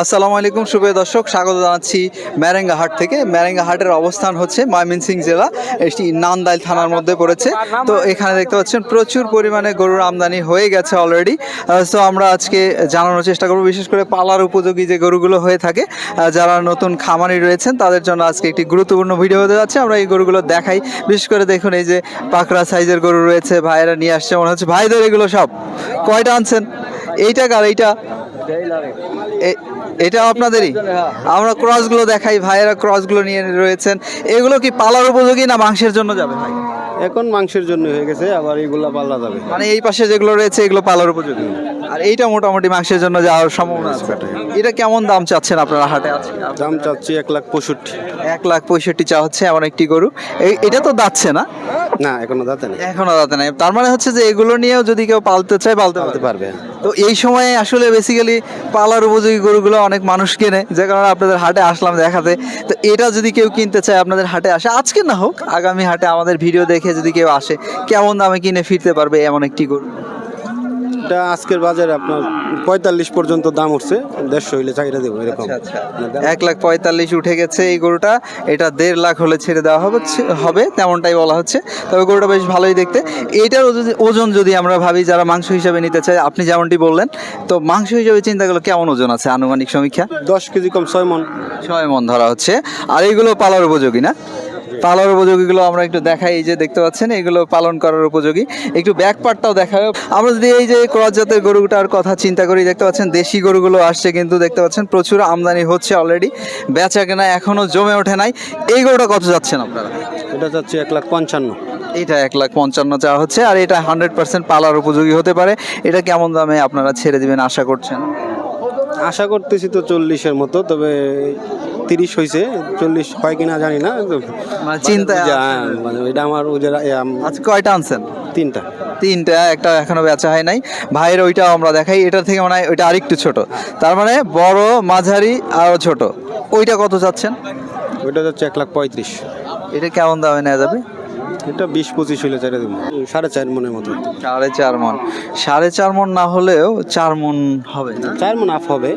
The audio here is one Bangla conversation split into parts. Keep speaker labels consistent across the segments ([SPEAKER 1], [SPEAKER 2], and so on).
[SPEAKER 1] আসসালামু আলাইকুম, সুপ্রিয় দর্শক, স্বাগত জানাচ্ছি ম্যারেঙ্গা হাট থেকে। ম্যারেঙ্গা হাটের অবস্থান হচ্ছে ময়মনসিংহ জেলা, এটি নান্দাইল থানার মধ্যে পড়েছে। তো এখানে দেখতে পাচ্ছেন, প্রচুর পরিমাণে গরুর আমদানি হয়ে গেছে অলরেডি তো আমরা আজকে জানানোর চেষ্টা করব, বিশেষ করে পালার উপযোগী যে গরুগুলো হয়ে থাকে যারা নতুন খামারি রয়েছেন, তাদের জন্য আজকে একটি গুরুত্বপূর্ণ ভিডিও হতে যাচ্ছে। আমরা এই গরুগুলো দেখাই। বিশেষ করে দেখুন, এই যে পাকড়া সাইজের গরু রয়েছে, ভাইয়েরা নিয়ে আসছে, মনে হচ্ছে ভাইদের এগুলো সব। কয়টা আনছেন? এইটা কার? এইটা এটা আপনাদেরই? আমরা ক্রসগুলো দেখাই ভাইয়েরা ক্রসগুলো নিয়ে রয়েছেন। এগুলো কি পালার উপযোগী না মাংসের জন্য যাবে ভাই?
[SPEAKER 2] এখন মাংসের জন্য হয়ে গেছে আবার এগুলা পাল্লা যাবে।
[SPEAKER 1] মানে এই পাশে যেগুলো রয়েছে এগুলো পালার উপযোগী। আর এইটা মোটামুটি মাংসের জন্য যাওয়ার সম্ভাবনা আছে। এটা কেমন দাম চাচ্ছেন আপনারা হাটে আছে
[SPEAKER 2] দাম চাচ্ছি এক লাখ পঁয়ষট্টি।
[SPEAKER 1] এক লাখ পঁয়ষট্টি চা হচ্ছে এমন একটি গরু। এই- এটা তো দাচ্ছে না?
[SPEAKER 2] না এখনও দাঁতে নেই।
[SPEAKER 1] এখনও দাঁতে নাই। তার মানে হচ্ছে যে এগুলো নিয়েও যদি কেউ পালতে চায় পালতে পারবে। তো এই সময়ে আসলে বেসিক্যালি পালার উপযোগী গরুগুলো অনেক মানুষ কেনে যে কারণে আপনাদের হাটে আসলাম দেখাতে। তো এটা যদি কেউ কিনতে চায় আপনাদের হাটে আসে। আজকে না হোক আগামী হাটে আমাদের ভিডিও দেখে যদি কেউ আসে কেমন দামে কিনে ফিরতে পারবে এমন একটি গরু?
[SPEAKER 2] এটা আজকের বাজারে আপনার পঁয়তাল্লিশ পর্যন্ত দাম উঠছে। দেড়শো হইলে চাহিদা দেবো এরকম।
[SPEAKER 1] আচ্ছা, এক লাখ পঁয়তাল্লিশ উঠে গেছে এই গরুটা। এটা দেড় লাখ হলে ছেড়ে দেওয়া হবে হবে তেমনটাই বলা হচ্ছে। তবে গরুটা বেশ ভালোই দেখতে। এইটার ওজন- ওজন যদি আমরা ভাবি যারা মাংস হিসাবে নিতে চায় আপনি যেমনটি বললেন তো মাংস হিসাবে চিন্তা করলে কেমন ওজন আছে? আনুমানিক সমীক্ষা?
[SPEAKER 2] দশ কেজি কম ছয় মন
[SPEAKER 1] ছয় মন ধরা হচ্ছে। আর এইগুলো পালার উপযোগী না? পালার উপযোগীগুলো আমরা একটু দেখাই এই যে দেখতে পাচ্ছেন এগুলো পালন করার উপযোগী। একটু ব্যাক পার্টটাও দেখাবে আমরা যদি এই যে ক্রস জাতের গরুটার কথা চিন্তা করি দেখতে পাচ্ছেন দেশি গরুগুলো আসছে কিন্তু দেখতে পাচ্ছেন প্রচুর আমদানি হচ্ছে অলরেডি বেচা কেনা এখনও জমে ওঠে নাই। এই গরুটা কত যাচ্ছেন আপনারা?
[SPEAKER 2] এটা যাচ্ছে এক লাখ পঞ্চান্ন।
[SPEAKER 1] এইটা এক লাখ পঞ্চান্ন চাওয়া হচ্ছে আর এটা হান্ড্রেড পার্সেন্ট পালার উপযোগী হতে পারে। এটা কেমন দামে আপনারা ছেড়ে দিবেন আশা করছেন?
[SPEAKER 2] আশা করতেছি তো চল্লিশের মতো তবে তিরিশ হয়েছে চল্লিশ হয় কিনা জানি না
[SPEAKER 1] মানে চিন্তা
[SPEAKER 2] মানে এটা আমার ওই যে এ, আম,
[SPEAKER 1] আজ কয়টা আনছেন?
[SPEAKER 2] তিনটা।
[SPEAKER 1] তিনটা একটা এখনও বেচা হয় নাই। ভাইয়ের ওইটাও আমরা দেখাই এটার থেকে মনে ওইটা আরেকটু ছোট। তার মানে বড় মাঝারি আরও ছোট। ওইটা কত চাচ্ছেন?
[SPEAKER 2] ওইটা যাচ্ছে এক লাখ পঁয়ত্রিশ।
[SPEAKER 1] এটা কেমন দামে নেওয়া যাবে?
[SPEAKER 2] এটা বিশ পঁচিশ হলে চাহিদা দেবো। সাড়ে চার মনের মতো।
[SPEAKER 1] সাড়ে চার মন। সাড়ে চার মন না হলেও চার মন হবে।
[SPEAKER 2] চার মন আফ হবে।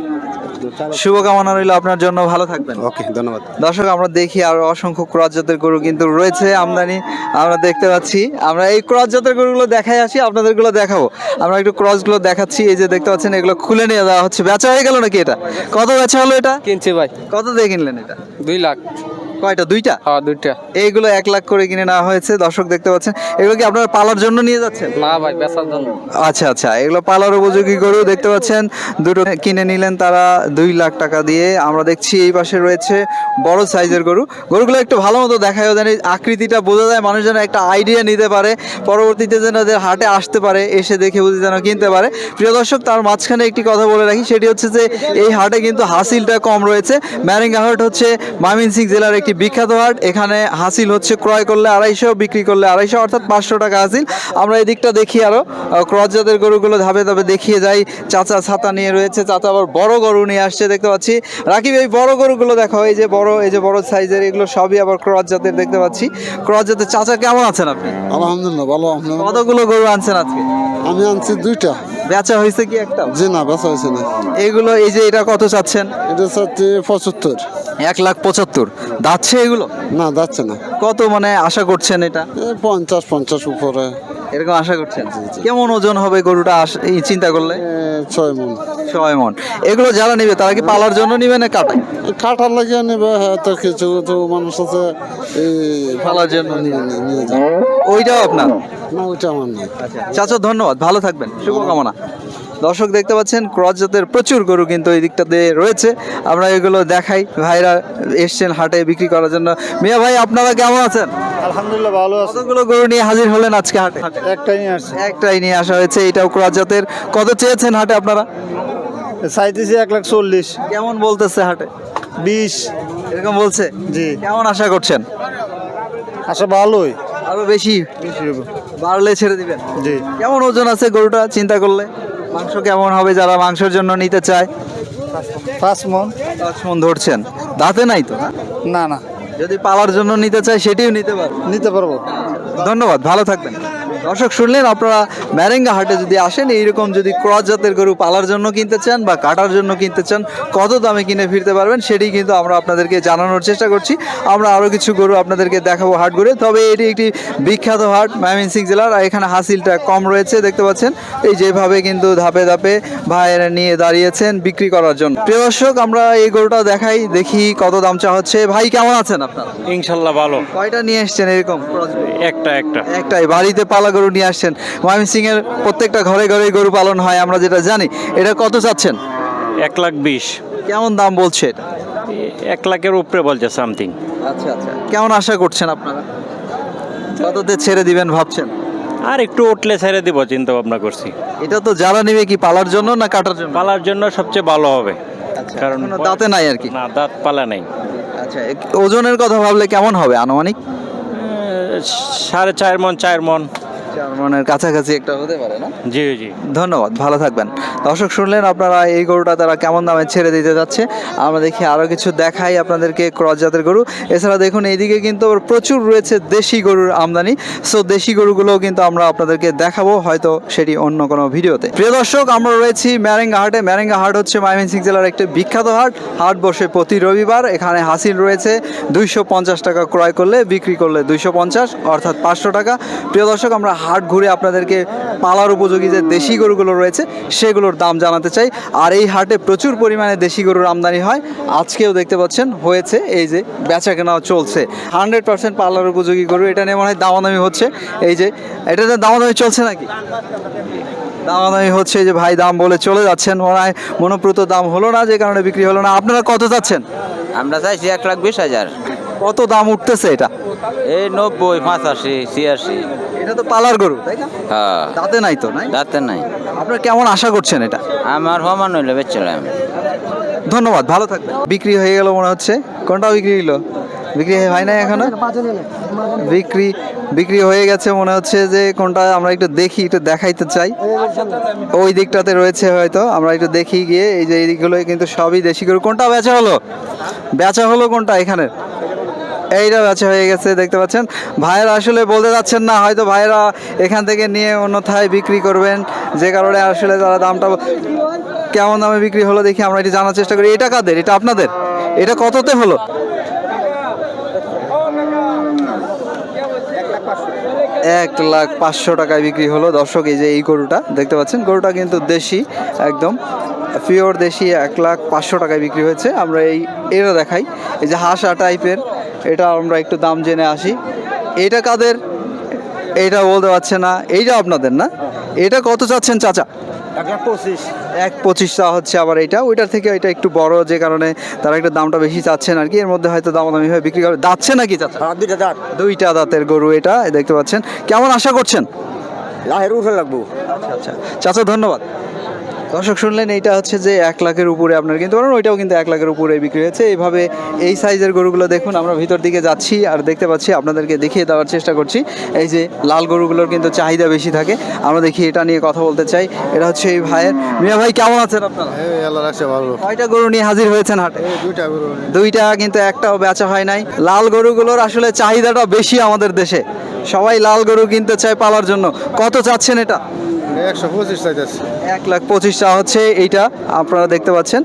[SPEAKER 1] শুভকামনা রইল আপনার জন্য ভালো থাকবেন।
[SPEAKER 2] ওকে ধন্যবাদ।
[SPEAKER 1] দর্শক আমরা দেখি আর অসংখ্য ক্রস জাতের গরু কিন্তু রয়েছে আমদানি আমরা দেখতে পাচ্ছি। আমরা এই ক্রস জাতের গরুগুলো দেখাই আসি আপনাদেরগুলো দেখাবো। আমরা একটু ক্রসগুলো দেখাচ্ছি এই যে দেখতে পাচ্ছেন এগুলো খুলে নিয়ে দেওয়া হচ্ছে। বেচা হয়ে গেল নাকি এটা? কত বেচা হলো এটা?
[SPEAKER 3] কিনছি ভাই।
[SPEAKER 1] কত দিয়ে কিনলেন এটা?
[SPEAKER 3] দুই লাখ।
[SPEAKER 1] কয়টা? দুইটা?
[SPEAKER 3] হ্যাঁ দুইটা।
[SPEAKER 1] এইগুলো এক লাখ করে কিনে নেওয়া হয়েছে দর্শক দেখতে পাচ্ছেন। এগুলো কি আপনারা পালার জন্য নিয়ে যাচ্ছেন?
[SPEAKER 3] না ভাই বেচার জন্য।
[SPEAKER 1] আচ্ছা আচ্ছা এগুলো পালার উপযোগী গরু দেখতে পাচ্ছেন। দুটো কিনে নিলেন তারা দুই লাখ টাকা দিয়ে। আমরা দেখছি এই পাশে রয়েছে বড় সাইজের গরু। গরুগুলো একটু ভালো মতো দেখায় জানি আকৃতিটা বোঝা যায় মানুষ যেন একটা আইডিয়া নিতে পারে। পরবর্তীতে যেন এদের হাটে আসতে পারে এসে দেখে বুঝে যেন কিনতে পারে। প্রিয় দর্শক তার মাঝখানে একটি কথা বলে রাখি সেটি হচ্ছে যে এই হাটে কিন্তু হাসিলটা কম রয়েছে। ম্যারিঙ্গা হাট হচ্ছে ময়মনসিংহ জেলার একটি বিখ্যাত হাট। এখানে হাসিল হচ্ছে ক্রয় করলে আড়াইশো বিক্রি করলে আড়াইশো অর্থাৎ পাঁচশো টাকা হাসিল। আমরা এই দিকটা দেখি আরও ক্রস জাতের গরুগুলো ধাপে ধাপে দেখিয়ে যাই। চাচা ছাতা নিয়ে রয়েছে চাচা আবার বড় গরু নিয়ে আসছে দেখতে পাচ্ছি। রাকিব এই বড় গরুগুলো দেখো এই যে বড় এই যে বড় সাইজের এগুলো সবই আবার ক্রস জাতের দেখতে পাচ্ছি। ক্রস জাতের চাচা কেমন আছেন আপনি?
[SPEAKER 4] আলহামদুলিল্লাহ ভালো
[SPEAKER 1] কতগুলো গরু আনছেন আজকে?
[SPEAKER 4] আমি আনছি দুইটা।
[SPEAKER 1] বেচা হয়েছে কি একটা?
[SPEAKER 4] জি না বেচা হয়েছে না।
[SPEAKER 1] এগুলো এই যে এটা কত চাচ্ছেন?
[SPEAKER 4] এটা চাচ্ছি পঁচাত্তর।
[SPEAKER 1] এক লাখ পঁচাত্তর। দাচ্ছে এগুলো?
[SPEAKER 4] না যাচ্ছে না।
[SPEAKER 1] কত মানে আশা করছেন এটা?
[SPEAKER 4] পঞ্চাশ পঞ্চাশ উপরে।
[SPEAKER 1] এরকম আশা করছেন? কেমন ওজন হবে গরুটা এই চিন্তা করলে?
[SPEAKER 4] ছয় মন।
[SPEAKER 1] ছয় মন। এগুলো যারা নিবে তারা কি পালার জন্য নিবে না কাটাই
[SPEAKER 4] এই কাঠার লাগিয়ে নেবে হ্যাঁ তো কিছু তো মানুষ আছে
[SPEAKER 1] পালার জন্য ওইটাও আপনার?
[SPEAKER 4] না ওইটা আমার নাই
[SPEAKER 1] চাচা ধন্যবাদ ভালো থাকবেন শুভকামনা। দর্শক দেখতে পাচ্ছেন ক্রস জাতের প্রচুর গরু কিন্তু এই দিকটাতে রয়েছে। আমরা এগুলো দেখাই। ভাইরা এসছেন হাটে বিক্রি করার জন্য। মিয়া ভাই আপনারা কেমন আছেন?
[SPEAKER 4] আলহামদুলিল্লাহ ভালো আছে।
[SPEAKER 1] কতগুলো গরু নিয়ে হাজির হলেন আজকে হাটে?
[SPEAKER 4] একটাই নিয়ে আসছে।
[SPEAKER 1] একটাই নিয়ে আসা হয়েছে এটাও ক্রস জাতের। কত চেয়েছেন হাটে আপনারা?
[SPEAKER 4] চাইতেছি এক লাখ চল্লিশ।
[SPEAKER 1] কেমন বলতেছে হাটে?
[SPEAKER 4] বিশ।
[SPEAKER 1] এরকম বলছে?
[SPEAKER 4] জি।
[SPEAKER 1] কেমন আশা করছেন?
[SPEAKER 4] আচ্ছা ভালোই।
[SPEAKER 1] আরও বেশি? বাড়লে ছেড়ে দিবেন।
[SPEAKER 4] জি।
[SPEAKER 1] কেমন ওজন আছে গরুটা চিন্তা করলে? মাংস কেমন হবে যারা মাংসের জন্য নিতে চায়?
[SPEAKER 4] পাঁচ মন।
[SPEAKER 1] পাঁচ মন ধরছেন। দাঁতে নাই তো না?
[SPEAKER 4] না না।
[SPEAKER 1] যদি পালার জন্য নিতে চায় সেটিও নিতে পারব।
[SPEAKER 4] নিতে পারব।
[SPEAKER 1] ধন্যবাদ ভালো থাকবেন। দর্শক শুনলেন আপনারা ম্যারেঙ্গা হাটে যদি আসেন এইরকম যদি ক্রস জাতের গরু পালার জন্য কিনতে চান বা কাটার জন্য কিনতে চান কত দামে কিনে ফিরতে পারবেন সেটি কিন্তু আমরা আপনাদেরকে জানানোর চেষ্টা করছি। আমরা আরও কিছু গরু আপনাদেরকে দেখাবো হাট ঘুরে তবে এটি একটি বিখ্যাত হাট ময়মনসিং জেলার আর এখানে হাসিলটা কম রয়েছে দেখতে পাচ্ছেন। এই যেভাবে কিন্তু ধাপে ধাপে ভাইয়েরা নিয়ে দাঁড়িয়েছেন বিক্রি করার জন্য। প্রিয় দর্শক আমরা এই গরুটা দেখাই দেখি কত দাম চা হচ্ছে। ভাই কেমন আছেন আপনারা?
[SPEAKER 3] ইনশাল্লাহ ভালো।
[SPEAKER 1] কয়টা নিয়ে এসছেন এরকম?
[SPEAKER 3] একটা একটা।
[SPEAKER 1] একটাই বাড়িতে পালা গরু নিয়ে আসছেন। ময়মনসিং এর প্রত্যেকটা ঘরে ঘরে গরু পালন হয় আমরা যেটা জানি। এটা কত চাচ্ছেন?
[SPEAKER 3] এক লাখ বিশ।
[SPEAKER 1] কেমন দাম বলছে এটা?
[SPEAKER 3] এক লাখের উপরে বলছে সামথিং।
[SPEAKER 1] আচ্ছা আচ্ছা। কেমন আশা করছেন আপনারা? কততে ছেড়ে দিবেন ভাবছেন?
[SPEAKER 3] আর একটু উঠলে ছেড়ে দিব চিন্তা ভাবনা করছি।
[SPEAKER 1] এটা তো জ্বালা নেবে কি পালার জন্য না কাটার জন্য?
[SPEAKER 3] পালার জন্য সবচেয়ে ভালো হবে। কারণ
[SPEAKER 1] দাঁতে নাই আর কি?
[SPEAKER 3] না দাঁত পালা নেই।
[SPEAKER 1] আচ্ছা ওজনের কথা ভাবলে কেমন হবে আনুমানিক?
[SPEAKER 3] সাড়ে চার মন চার মন।
[SPEAKER 1] চার কাছাকাছি একটা হতে পারে না?
[SPEAKER 3] জি জি।
[SPEAKER 1] ধন্যবাদ ভালো থাকবেন। দর্শক শুনলেন আপনারা এই গরুটা তারা কেমন দামে ছেড়ে দিতে যাচ্ছে? আমরা দেখি আরও কিছু দেখাই আপনাদেরকে ক্রস জাতের গরু। এছাড়া দেখুন এইদিকে কিন্তু প্রচুর রয়েছে দেশি গরুর আমদানি। সো দেশি গরুগুলোও কিন্তু আমরা আপনাদেরকে দেখাবো হয়তো সেটি অন্য কোনো ভিডিওতে। প্রিয় দর্শক আমরা রয়েছি ম্যারেঙ্গা হাটে। ম্যারেঙ্গা হাট হচ্ছে ময়মনসিংহ জেলার একটি বিখ্যাত হাট। হাট বসে প্রতি রবিবার। এখানে হাসিল রয়েছে দুইশো পঞ্চাশ টাকা ক্রয় করলে বিক্রি করলে দুইশো পঞ্চাশ অর্থাৎ পাঁচশো টাকা। প্রিয় দর্শক আমরা হাট ঘুরে আপনাদেরকে পালার উপযোগী যে দেশি গরুগুলো রয়েছে সেগুলোর দাম জানাতে চাই। আর এই হাটে প্রচুর পরিমাণে দেশি গরুর আমদানি হয়। আজকেও দেখতে পাচ্ছেন হয়েছে এই যে বেচা কেনাও চলছে। হান্ড্রেড পার্সেন্ট পালার উপযোগী গরু এটা নিয়ে মনে হয় দামাদামি হচ্ছে। এই যে এটাতে দামাদামি চলছে নাকি? দামাদামি হচ্ছে এই যে ভাই দাম বলে চলে যাচ্ছেন। মনে হয় মনোপ্রত দাম হলো না যে কারণে বিক্রি হলো না। আপনারা কত চাচ্ছেন
[SPEAKER 5] আমরা চাইছি এক লাখ বিশ হাজার।
[SPEAKER 1] কত দাম উঠতেছে এটা?
[SPEAKER 5] এই নব্বই পঁচাশি ছিয়াশি।
[SPEAKER 1] এটা তো পালার গরু তাই না?
[SPEAKER 5] হ্যাঁ।
[SPEAKER 1] দাঁতে নাই তো নাই?
[SPEAKER 5] দাঁতে নাই।
[SPEAKER 1] আপনারা কেমন আশা করছেন এটা?
[SPEAKER 5] আমার সমান হইলে বেচছিলাম
[SPEAKER 1] ধন্যবাদ ভালো থাকবেন। বিক্রি হয়ে গেল মনে হচ্ছে। কোনটা বিক্রি হলো বিক্রি হয় নাই এখনও? বিক্রি বিক্রি হয়ে গেছে মনে হচ্ছে যে কোনটা আমরা একটু দেখি একটু দেখাইতে চাই। ওই দিকটাতে রয়েছে হয়তো আমরা একটু দেখি গিয়ে এই যে এই দিকগুলো কিন্তু সবই দেশি গরু। কোনটা বেচা হলো? বেচা হলো কোনটা এখানে এইটা বেচা হয়ে গেছে, দেখতে পাচ্ছেন। ভাইয়েরা আসলে বলতে যাচ্ছেন না, হয়তো ভাইয়েরা এখান থেকে নিয়ে অন্যথায় বিক্রি করবেন। যে কারণে আসলে তারা দামটা কেমন দামে বিক্রি হলো দেখি আমরা এটি জানার চেষ্টা করি। এটা কাদের? এটা আপনাদের? এটা কততে হলো? এক লাখ পাঁচশো টাকায় বিক্রি হলো। দর্শক, এই যে এই গরুটা, দেখতে পাচ্ছেন, গরুটা কিন্তু দেশি, একদম পিওর দেশি, এক লাখ পাঁচশো টাকায় বিক্রি হয়েছে। আমরা এই এটা দেখাই। এই যে হাঁসা টাইপের এটা আমরা একটু দাম জেনে আসি। এটা কাদের? এইটা বলতে পারছে না। এইটা আপনাদের না? এটা কত চাচ্ছেন চাচা?
[SPEAKER 2] এক লাখ পঁচিশ।
[SPEAKER 1] এক পঁচিশ হচ্ছে আবার এটা। ওইটার থেকে এটা একটু বড় যে কারণে তারা একটা দামটা বেশি চাচ্ছেন আর কি। এর মধ্যে হয়তো দামাদামি হয়ে বিক্রি করে যাচ্ছে নাকি চাচা?
[SPEAKER 2] দুইটা দাঁত।
[SPEAKER 1] দুইটা দাঁতের গরু এটা দেখতে পাচ্ছেন। কেমন আশা করছেন?
[SPEAKER 2] লাহের উঠে লাগবো।
[SPEAKER 1] আচ্ছা। চাচা ধন্যবাদ। দর্শক শুনলেন এইটা হচ্ছে যে এক লাখের উপরে আপনার কিনতে পারেন ওইটাও কিন্তু এক লাখের উপরে বিক্রি হয়েছে। এইভাবে এই সাইজের গরুগুলো দেখুন আমরা ভিতর দিকে যাচ্ছি আর দেখতে পাচ্ছি আপনাদেরকে দেখিয়ে দেওয়ার চেষ্টা করছি। এই যে লাল গরুগুলোর কিন্তু চাহিদা বেশি থাকে আমরা দেখি এটা নিয়ে কথা বলতে চাই। এটা হচ্ছে এই ভাইয়ের। মিয়া ভাই কেমন আছেন আপনারা? কয়টা গরু নিয়ে হাজির হয়েছেন হাটে?
[SPEAKER 4] গরু
[SPEAKER 1] দুইটা কিন্তু একটাও বেচা হয় নাই। লাল গরুগুলোর আসলে চাহিদাটা বেশি আমাদের দেশে। সবাই লাল গরু কিনতে চায় পালার জন্য। কত চাচ্ছেন এটা?
[SPEAKER 4] একশো পঁচিশ চাইতেছে
[SPEAKER 1] এক লাখ পঁচিশ হচ্ছে এইটা আপনারা দেখতে পাচ্ছেন।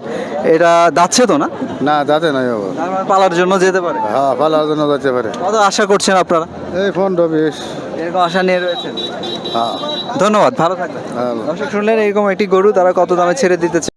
[SPEAKER 1] এটা যাচ্ছে তো না?
[SPEAKER 4] না যাতে নাই বাবা।
[SPEAKER 1] মানে পালার জন্য যেতে পারে।
[SPEAKER 4] হ্যাঁ পালার জন্য যেতে পারে।
[SPEAKER 1] কত আশা করছেন আপনারা?
[SPEAKER 4] এই পনেরো বিশ।
[SPEAKER 1] এরকম আশা নিয়ে রয়েছেন।
[SPEAKER 4] হ্যাঁ।
[SPEAKER 1] ধন্যবাদ ভালো থাকবেন। দর্শক শুনলেন এরকম একটি গরু তারা কত দামে ছেড়ে দিতেছে